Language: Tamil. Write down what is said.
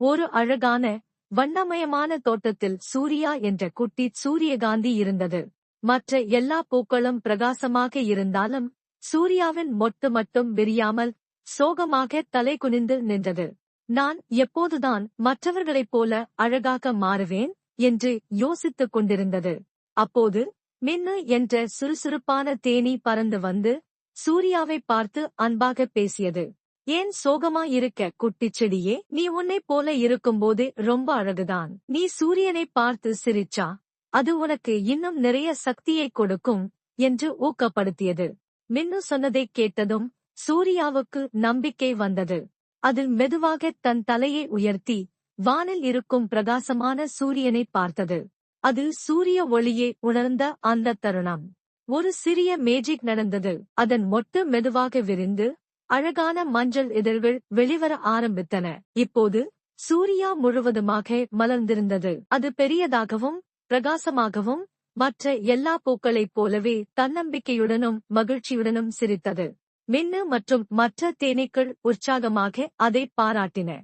ஒரு அழகான வண்ணமயமான தோட்டத்தில் சூர்யா என்ற குட்டி சூரியகாந்தி இருந்தது. மற்ற எல்லா பூக்களும் பிரகாசமாக இருந்தாலும் சூர்யாவின் மொட்டு மட்டும் விரியாமல் சோகமாக தலை குனிந்து நின்றது. நான் எப்போதுதான் மற்றவர்களைப் போல அழகாக மாறுவேன்? என்று யோசித்துக் கொண்டிருந்தது. அப்போது மின்னு என்ற சுறுசுறுப்பான தேனீ பறந்து வந்து சூர்யாவை பார்த்து அன்பாக பேசியது. ஏன் சோகமா இருக்க குட்டிச் செடியே? நீ உன்னைப் போல இருக்கும்போது ரொம்ப அழகுதான். நீ சூரியனை பார்த்து சிரிச்சா அது உனக்கு இன்னும் நிறைய சக்தியை கொடுக்கும் என்று ஊக்கப்படுத்தியது. மின்னு சொன்னதைக் கேட்டதும் சூர்யாவுக்கு நம்பிக்கை வந்தது. அது மெதுவாக தன் தலையை உயர்த்தி வானில் இருக்கும் பிரகாசமான சூரியனை பார்த்தது. அது சூரிய ஒளியை உணர்ந்த அந்த தருணம். ஒரு சிறிய மேஜிக் நடந்தது. அதன் மொட்டு மெதுவாக விரிந்து அழகான மஞ்சள் இதழ்கள் வெளிவர ஆரம்பித்தன. இப்போது சூர்யா முழுவதுமாக மலர்ந்திருந்தது. அது பெரியதாகவும் பிரகாசமாகவும் மற்ற எல்லா பூக்களைப் போலவே தன்னம்பிக்கையுடனும் மகிழ்ச்சியுடனும் சிரித்தது. மின்னு மற்றும் மற்ற தேனீக்கள் உற்சாகமாக அதை பாராட்டின.